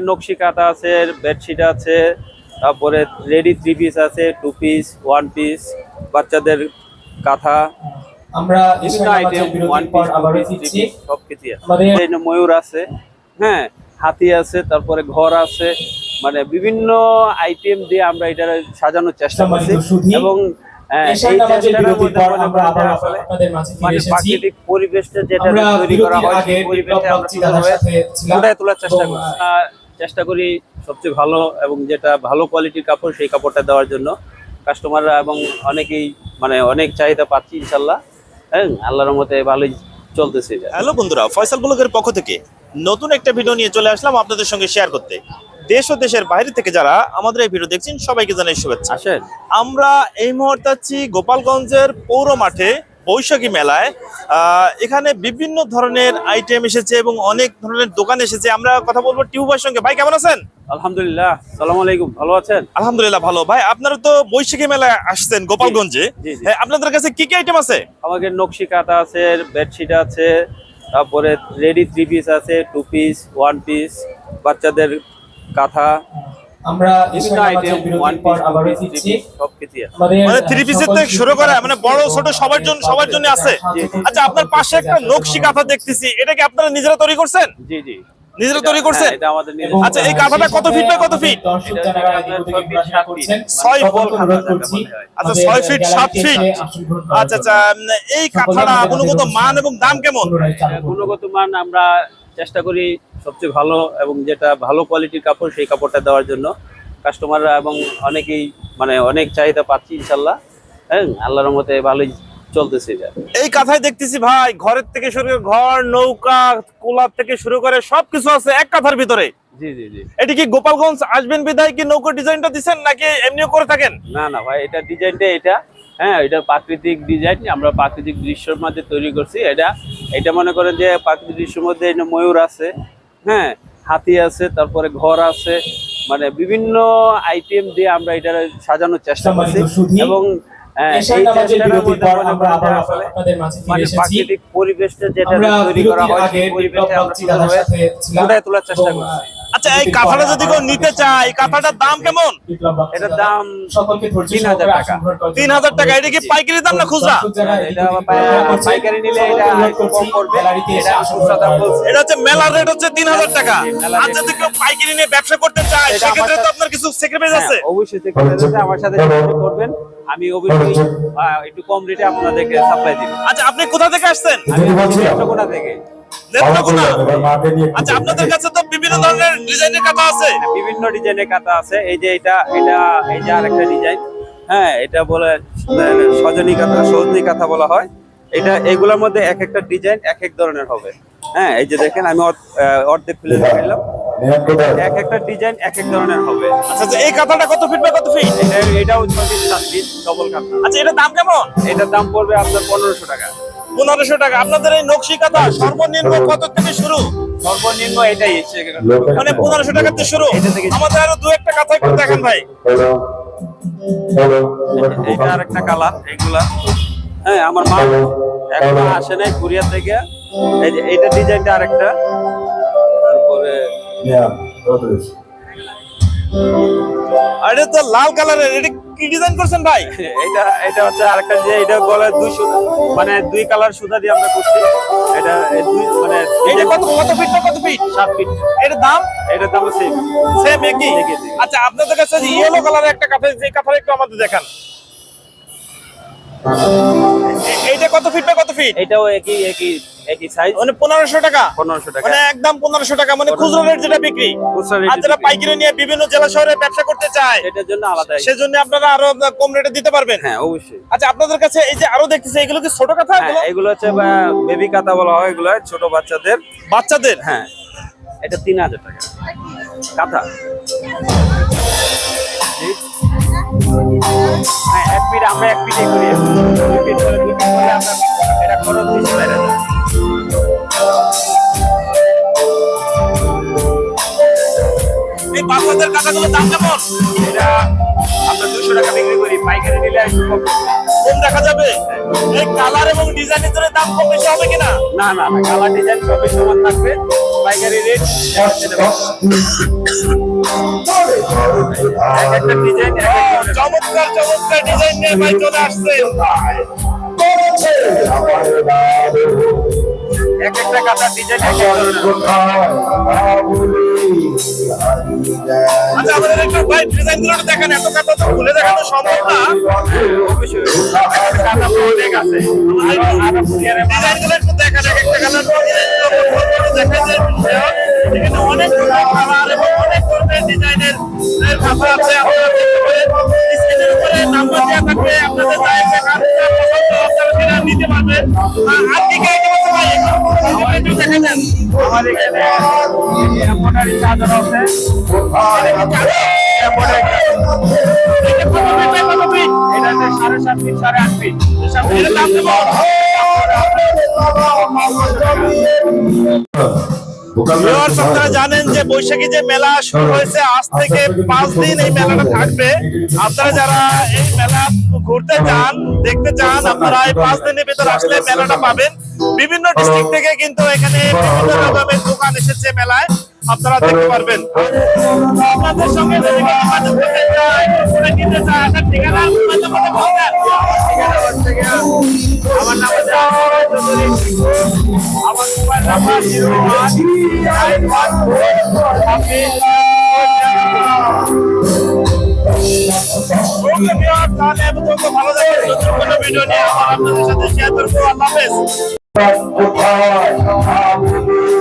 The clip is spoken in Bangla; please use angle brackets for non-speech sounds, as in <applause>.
নকশি কাঁথা আছে বেডশিট আছে তারপরে রেডি থ্রি পিস আছে টু পিস ওয়ান পিস বাচ্চাদের কাঁথা। আমরা ময়ূর আছে হ্যাঁ হাতি আছে তারপরে ঘর আছে মানে বিভিন্ন আইটেম দিয়ে আমরা এটা সাজানোর চেষ্টা করছি। এবং হ্যাঁ, মনে প্রাকৃতিক পরিবেশটা যেটা তৈরি করা হয় সেই পরিবেশে আমরা তোলার চেষ্টা এবং, করি আহ, চেষ্টা করি সবচেয়ে ভালো এবং যেটা ভালো কোয়ালিটির কাপড় সেই কাপড়টা দেওয়ার জন্য। কাস্টমাররা এবং অনেকেই মানে অনেক চাহিদা পাচ্ছি ইনশাল্লাহ। হ্যাঁ আল্লাহর মতে ভালোই চলতেছে হ্যালো বন্ধুরা ফয়সাল ব্লগের পক্ষ থেকে নতুন একটা ভিডিও নিয়ে চলে আসলাম আপনাদের সঙ্গে শেয়ার করতে। দেশ ও দেশের বাইরে থেকে যারা আমাদের এই ভিডিও দেখছেন সবাইকে জানাই শুভেচ্ছা। আসেন। আমরা এই মুহূর্তে আছি গোপালগঞ্জের পৌর মাঠে বৈশাখী মেলায় এখানে বিভিন্ন ধরনের আইটেম এসেছে এবং অনেক ধরনের দোকান এসেছে। আমরা কথা বলব টিউ ভাইয়ের সঙ্গে। ভাই কেমন আছেন? আলহামদুলিল্লাহ। সালাম আলাইকুম। ভালো আছেন? আলহামদুলিল্লাহ ভালো। ভাই আপনারা তো বৈশাখী মেলায় আসছেন গোপালগঞ্জে। হ্যাঁ, আপনাদের কাছে কি কি আইটেম আছে? আমাদের নকশি কাঁথা আছে বেডশিট আছে তারপরে রেডি থ্রি পিস আছে টু পিস ওয়ান পিস বাচ্চাদের কাঁথা আমরা মানে থ্রি পিসের থেকে শুরু করে মানে বড় ছোট সবার জন্য সবার জন্য আছে। জি, জি। আচ্ছা আপনার পাশে একটা নকশি কাঁথা দেখতেছি এটা কি আপনারা নিজেরা তৈরি করছেন? জি জি। নিজেরা তৈরি করছেন? হ্যাঁ, আচ্ছা, এই কাঁথাটা কত ফিট বাই কত ফিট? ছয়। আচ্ছা, ছয় ফিট, সাত ফিট। আচ্ছা আচ্ছা এই কাঁথাটা গুণগত মান এবং দাম কেমন। গুণগত মান আমরা চেষ্টা করি সবচেয়ে ভালো এবং যেটা ভালো কোয়ালিটির কাপড় সেই কাপড়টা দেওয়ার জন্য কাস্টমাররা এবং অনেকেই মানে অনেক চাহিদা পাচ্ছি ইনশাল্লাহ। হ্যাঁ আল্লাহর মতে ভালোই চলতেছে এই কথাই দেখতেছি ভাই ঘরের থেকে শুরু করে ঘর নৌকা কোলার থেকে শুরু করে সবকিছু আছে এক কথার ভিতরে। জি জি জি। এটি কি গোপালগঞ্জ আসবেন বিদায় কি নৌকো ডিজাইনটা দিচ্ছেন নাকি এমনিও করে থাকেন? না না ভাই এটা ডিজাইনটা এটা। হ্যাঁ এটা প্রাকৃতিক ডিজাইন আমরা প্রাকৃতিক দৃশ্যের মধ্যে তৈরি করছি। এটা এটা মনে করেন যে প্রাকৃতিক দৃশ্যের মধ্যে ময়ূর আছে হ্যাঁ হাতি আছে তারপরে ঘর আছে মানে বিভিন্ন আইটেম দিয়ে আমরা এটা সাজানোর চেষ্টা করছি। এবং হ্যাঁ, মনে পরিবেশটা যেটা তৈরি করা হয় পরিবেশটা পরিবেশে আমরা তোলার চেষ্টা করছি। আচ্ছা এই কাঁথাটা যদি কেউ নিতে আপনাদের চায় এই কাঁথাটার দাম কেমন? এটার দাম 3000 সহকারে টাকা। তিন হাজার টাকা এটা কি পাইকারি দাম না খুচরা? পাইকারি নিলে এটা কম পড়বে। হচ্ছে মেলার রেট হচ্ছে তিন হাজার টাকা। আর যদি কেউ পাইকারি নিয়ে ব্যবসা করতে চায় সেক্ষেত্রে তো আপনার কিছু হ্যাঁ, আছে। অবশ্যই থেকে আমার সাথে করবেন। আমি অবশ্যই একটু কম রেটে আপনাদেরকে সাপ্লাই দিব। আচ্ছা আপনি কোথা থেকে আসছেন? আমি নেত্রকোনা থেকে। নেত্রকোনা আচ্ছা আপনাদের কাছে তো বিভিন্ন ধরনের ডিজাইনের কাঁথা আছে। বিভিন্ন ডিজাইনের কাঁথা আছে। এই যে এটা এটা এই যে আরেকটা ডিজাইন হ্যাঁ এটা বলে সজনী কাঁথা সজনী কাঁথা বলা হয়। এটা এগুলোর মধ্যে এক একটা ডিজাইন এক এক ধরনের হবে। হ্যাঁ এই যে দেখেন আমি অর্ধেক খুলে দেখাইলাম এক একটা ডিজাইন এক এক ধরনের হবে। আচ্ছা আচ্ছা, এই কাঁথাটা কত ফিট বা কত ফিট এটা এটাও ছয় পিস সাত পিস ডবল কাঁথা। আচ্ছা এটার দাম কেমন? এটার দাম পড়বে আপনার পনেরোশো টাকা। পনেরোশো টাকা। আপনাদের এই নকশি কাঁথা সর্বনিম্ন কত থেকে শুরু? সর্বনিম্ন এটাই মানে পনেরোশো টাকা থেকে শুরু। আমাদের আরও দু একটা কাঁথা একটু দেখেন ভাই। এটা আর একটা কালার এগুলা। হ্যাঁ আমার মা এখনও আসে নাই কোরিয়া থেকে। এই যে এইটা ডিজাইনটা আরেকটা। তারপরে আর এটা তো লাল কালারের এটা কি ডিজাইন করছেন ভাই? <laughs> এটা এটা হচ্ছে আরেকটা যে এটা বলে দুই সুতা মানে দুই কালার সুতা দিয়ে আমরা করছি। এটা দুই মানে এটা কত কত ফিট কত ফিট সাত ফিট এটার দাম? এটার দাম সেম সেম একই। আচ্ছা আপনাদের কাছে ইয়েলো কালারের একটা কাঁথা যে কাঁথাটা একটু আমাদের দেখান। এইটা কত ফিট কত ফিট এটাও একই একই। একই সাইজ মানে পনেরোশো টাকা। পনেরোশো টাকা। মানে একদম পনেরোশো টাকা মানে খুচরো রেট যেটা বিক্রি। আর যারা। পাইকারি নিয়ে বিভিন্ন জেলা শহরে ব্যবসা করতে চায় এটার জন্য আলাদা সেজন্য আপনারা আরও কম রেটে দিতে পারবেন। হ্যাঁ অবশ্যই। আচ্ছা আপনাদের কাছে এই যে আরও দেখতেছি এগুলো কি ছোট কাঁথা হ্যাঁ এগুলো? হচ্ছে বেবি কাঁথা বলা হয় এগুলো ছোট বাচ্চাদের। বাচ্চাদের? হ্যাঁ এটা তিন হাজার টাকা। কাঁথা। হ্যাঁ এক পিট আমরা এক পিঠে করি। দুই পিট করে দুই পিট করে আমরা এটা খরচ দিচ্ছি বাইরে এই বাচ্চাদের কাঁথাগুলোর দাম কেমন? এটা আমরা দুশো টাকা বিক্রি করি পাইকারি নিলে একটু কম। কম দেখা যাবে? এই কালার এবং ডিজাইনের জন্য দাম কম বেশি হবে কিনা? না না না কালার ডিজাইন সবই সমান থাকবে। পাইকারি রেট চমৎকার চমৎকার ডিজাইন নিয়ে ভাই চলে আসছে। এক একটা একটু ভাই দেখেন কথা সম্ভব না তো অনেক আছে ডিজাইনগুলো দেখা যায় অনেক কালার এবং উপরে নাম্বার দেওয়া থাকবে আপনাদের নিতে পারবে। আর কি কি আইটেম আছে ভাই একটু দেখে দেন আমার এখানে এম্বয়ডারি চাদর আছে। এম্বয়ডারি এটা কত পিস ভাই কত পিস এটাতে সাড়ে সাত ফিট সাড়ে আট ফিট। দাম দেবো আপনারা জানেন যে বৈশাখী যে মেলা শুরু হয়েছে আজ থেকে পাঁচ দিন এই মেলাটা থাকবে। আপনারা যারা এই মেলা ঘুরতে চান দেখতে চান আপনারা এই পাঁচ দিনের ভিতরে আসলে মেলাটা পাবেন। বিভিন্ন ডিস্ট্রিক্ট থেকে কিন্তু এখানে বিভিন্ন রকমের দোকান এসেছে মেলায়। আপনারা দেখতে পারবেন। আপনাদের সঙ্গে আমার নাম আমার mobile number one nine one four ছাব্বিশ ওকে ভিউয়ার্স তাহলে